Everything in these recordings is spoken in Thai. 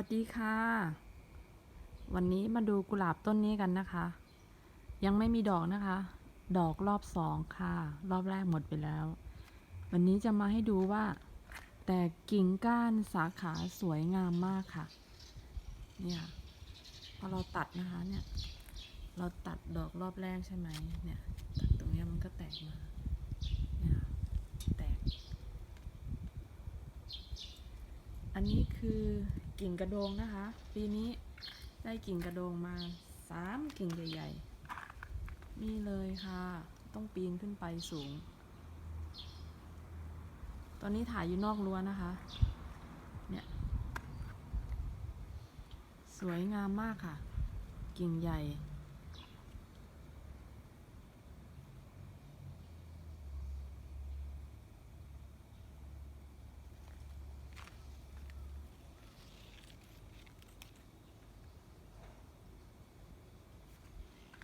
วัสดีค่ะ วันนี้มาดูกุหลาบต้นนี้กันนะคะ ยังไม่มีดอกนะคะ ดอกรอบสองค่ะ รอบแรกหมดไปแล้ว วันนี้จะมาให้ดูว่า แต่กิ่งก้านสาขาสวยงามมากค่ะ เนี่ยพอเราตัดนะคะเนี่ย เราตัดดอกรอบแรกใช่ไหมเนี่ยตัดตรงนี้มันก็แตกมาเนี่ยแตก อันนี้คือ กิ่งกระโดงนะคะ ปีนี้ได้กิ่งกระโดงมาสามกิ่งใหญ่ๆ นี่เลยค่ะ ต้องปีนขึ้นไปสูง ตอนนี้ถ่ายอยู่นอกรั้วนะคะ เนี่ย สวยงามมากค่ะ กิ่งใหญ่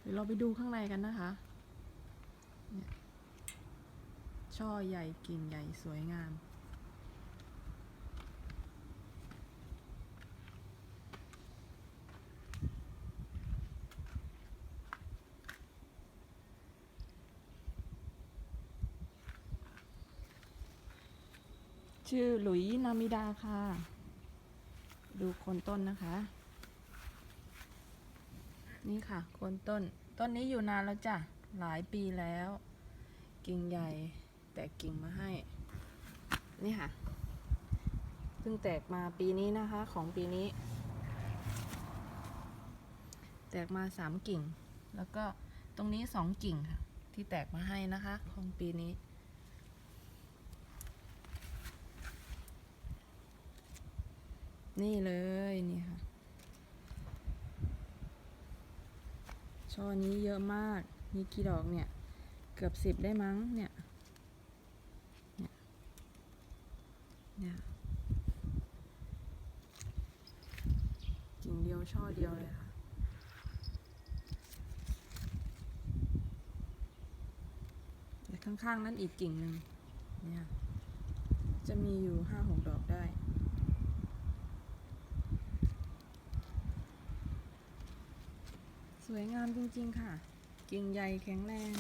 เดี๋ยวเราไปดูข้างในกันนะคะเนี่ยช่อใหญ่กิ่งใหญ่สวยงาม ชื่อหลุยนามิดาค่ะ ดูโคนต้นนะคะ นี่ค่ะโคนต้น ต้นนี้อยู่นานแล้วจ้ะ หลายปีแล้ว กิ่งใหญ่แตกกิ่งมาให้ นี่ค่ะ เพิ่งแตกมาปีนี้นะคะของปีนี้ แตกมาสามกิ่ง แล้วก็ตรงนี้สองกิ่งค่ะ ที่แตกมาให้นะคะของปีนี้นี่เลย นี่ค่ะ ช่อนี้เยอะมากมีกี่ดอกเนี่ย เกือบสิบได้มั้งเนี่ย เนี่ย เนี่ยกิ่งเดียวช่อเดียวเลยค่ะข้างๆนั้นอีกกิ่งหนึ่งเนี่ย จะมีอยู่ห้าหกดอกได้ วยงามจริงๆค่ะ กิ่งใหญ่แข็งแรง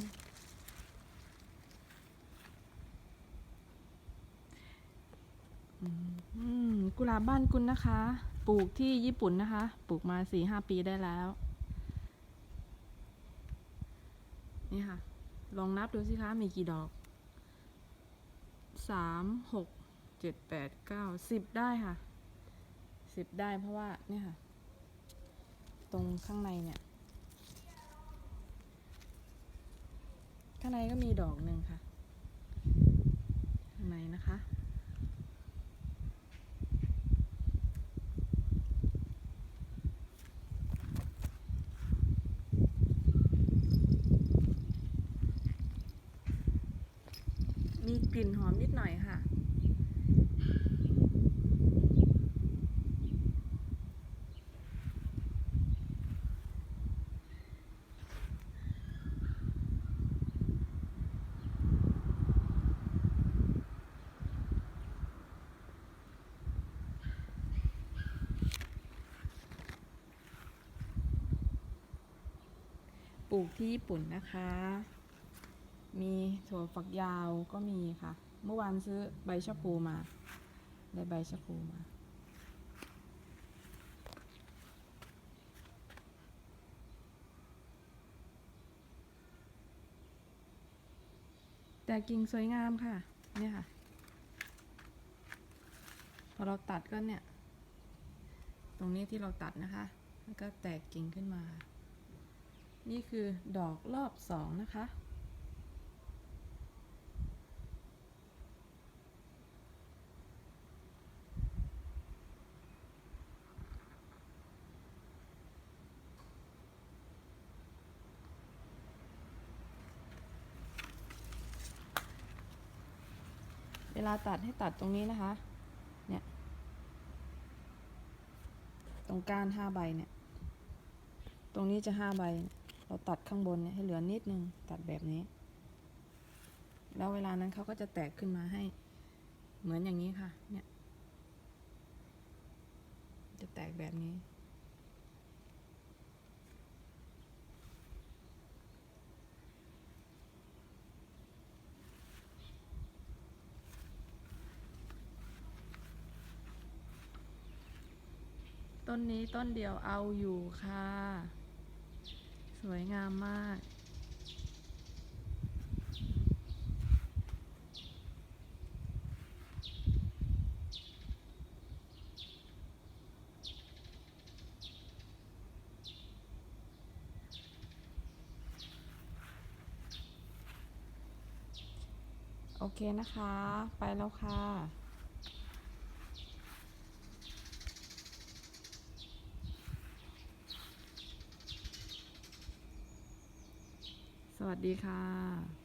กุหลาบบ้านกุลนะคะ ปลูกที่ญี่ปุ่นนะคะ ปลูกมาสี่ห้าปีได้แล้ว นี่ค่ะ ลองนับดูสิคะ มีกี่ดอกสามหกเจ็ดแปดเก้าสิบได้ค่ะสิบได้เพราะว่าเนี่ยค่ะ ตรงข้างในเนี่ย ข้างในก็มีดอกหนึ่งค่ะ ข้างในนะคะ มีกลิ่นหอมนิดหน่อยค่ะ ลูกที่ญี่ปุ่นนะคะ มีถั่วฝักยาวก็มีค่ะ เมื่อวานซื้อใบชะพูมาได้ใบชะพูมา แต่กิ่งสวยงามค่ะ เนี่ยค่ะ พอเราตัดก็เนี่ย ตรงนี้ที่เราตัดนะคะ แล้วก็แตกกิ่งขึ้นมา นี่คือดอกรอบสองนะคะ เวลาตัดให้ตัดตรงนี้นะคะ เนี่ย ตรงก้านห้าใบเนี่ย ตรงนี้จะห้าใบเราตัดข้างบนเนี่ยให้เหลือนิดนึงตัดแบบนี้ แล้วเวลานั้นเขาก็จะแตกขึ้นมาให้เหมือนอย่างนี้ค่ะ เนี่ย จะแตกแบบนี้ต้นนี้ต้นเดียวเอาอยู่ค่ะ วยงามมาก โอเคนะคะ ไปแล้วค่ะ วัสดีค่ะ